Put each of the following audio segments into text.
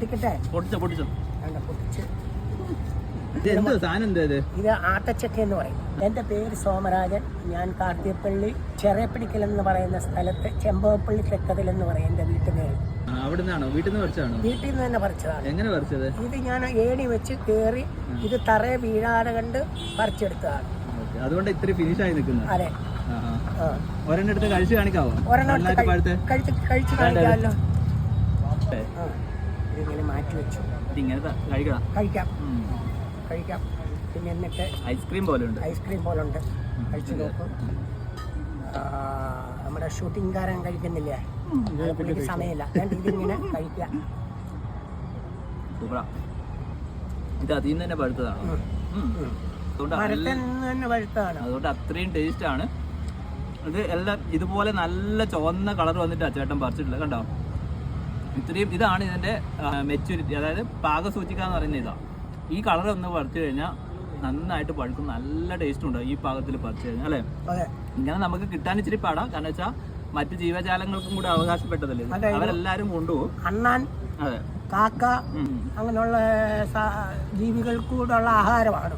പൊട്ടിക്കട്ടെ? പൊട്ടിച്ചോ പൊട്ടിച്ചോ. വേണ്ട പൊട്ടിച്ച്. ഇത്? ആട്ടച്ചക്ക ആത്തച്ചക്ക എന്ന് പറയും. എന്റെ പേര് സോമരാജൻ. ഞാൻ കാർത്തിയപ്പള്ളി ചെറിയപ്പിടിക്കൽ എന്ന് പറയുന്ന സ്ഥലത്ത് ചെമ്പകപ്പള്ളി തെക്കതിൽ എന്ന് പറയും എന്റെ വീട്ടു പേര്. ആ, അവിടെ നിന്നാണോ വീട്ടിൽ നിന്ന് പറിച്ചാണോ വീട്ടിൽ നിന്ന് തന്നെ പറിച്ചതാണ്. എങ്ങനെ പറിച്ചത്? ഇത് ഞാൻ ഏണി വെച്ച് കേറി ഇത് തറയെ വീഴാതെ കണ്ട് പറിച്ചെടുത്തതാണ്. അതുകൊണ്ട് ഇത്ര ഫിനിഷ് ആയി നിൽക്കുന്നത് അതെ. ഒരെണ്ണം എടുത്ത് കഴിച്ച് കാണിക്കാവോ? ഒരെണ്ണം കഴിച്ച് കഴിച്ച് കാണിക്കാമല്ലോ. ഇതിങ്ങനെ മാറ്റി വെച്ചു. ഇതിങ്ങനെ കഴിക്കണം? കഴിക്കാം. കഴിക്കാം. പിന്നെ എന്നിട്ട് ഐസ്ക്രീം പോലെ ഉണ്ട് ഐസ്ക്രീം പോലെ ഉണ്ട് കഴിച്ചു നോക്കും. നമ്മുടെ നമ്മുടെ ഷൂട്ടിംഗുകാരൻ കഴിക്കുന്നില്ലേ? പുള്ളിക്ക് സമയമില്ല. ഞാൻ ഇതിങ്ങനെ കഴിക്കാം. ഇത് അതിൽ നിന്ന് തന്നെ പഴുത്തതാണ്. അതുകൊണ്ട് അത്രയും ടേസ്റ്റ് ആണ്. ഇത് എല്ലാം ഇതുപോലെ നല്ല ചുവന്ന കളർ വന്നിട്ട് ചേട്ടൻ പറിച്ചിട്ടില്ല കണ്ടോ? ഇത്രയും ഇതാണ് ഇതിന്റെ മെച്യൂരിറ്റി അതായത് പാകസൂചിക എന്ന് പറയുന്ന ഇതാണ് ഈ കളർ ഒന്ന് പറിച്ചു കഴിഞ്ഞാൽ നന്നായിട്ട് പഴുക്കും നല്ല ടേസ്റ്റ് ഉണ്ട് ഈ പാകത്തിൽ പറിച്ചു കഴിഞ്ഞാൽ അല്ലേ? ഇങ്ങനെ നമുക്ക് കിട്ടാൻ ഇച്ചിരി പാടാ. കാരണം വെച്ചാൽ മറ്റു ജീവജാലങ്ങൾക്കും കൂടെ അവകാശപ്പെട്ടതല്ലേ അവരെല്ലാരും കൊണ്ടുപോകും. അണ്ണാൻ അതെ. കാക്ക. അങ്ങനെയുള്ള ജീവികൾക്കൂടുള്ള ആഹാരമാണ്.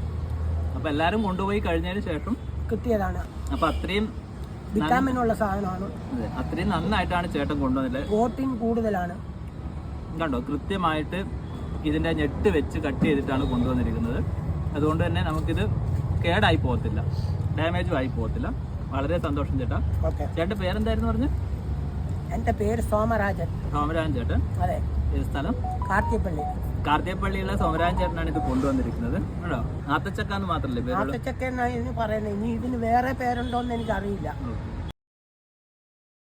അപ്പൊ എല്ലാരും കൊണ്ടുപോയി കഴിഞ്ഞതിന് ശേഷം കിട്ടിയതാണ്. അപ്പൊ അത്രയും വിറ്റാമിനുള്ള സാധനമാണ്. അതെ, അത്രയും നന്നായിട്ടാണ് ചേട്ടൻ കൊണ്ടുവന്നത്. പ്രോട്ടീൻ കൂടുതലാണ്. കണ്ടോ കൃത്യമായിട്ട് ഇതിന്റെ ഞെട്ട് വെച്ച് കട്ട് ചെയ്തിട്ടാണ് കൊണ്ടുവന്നിരിക്കുന്നത്. അതുകൊണ്ട് തന്നെ നമുക്കിത് കേടായി പോകത്തില്ല. ഡാമേജും ആയി പോകത്തില്ല. വളരെ സന്തോഷം ചേട്ടാ. ചേട്ടൻ ചേട്ടന്റെ പേരെന്തായിരുന്നു പറഞ്ഞു? എന്റെ പേര് സോമരാജൻ. സോമരാജൻ ചേട്ടൻ. അതെ. സ്ഥലം? കാർത്തിപ്പള്ളി കാർത്തിയപ്പള്ളിയിലെ സോമരാജൻ ചേട്ടനാണ് ഇത് കൊണ്ടുവന്നിരിക്കുന്നത്. കേട്ടോ ആത്തച്ചക്ക എന്ന് മാത്രമല്ലേ ആത്തച്ചക്ക എന്നാണ് ഇതിന് പറയുന്നത് ഇനി ഇതിന് വേറെ പേരുണ്ടോ എന്ന് എനിക്കറിയില്ല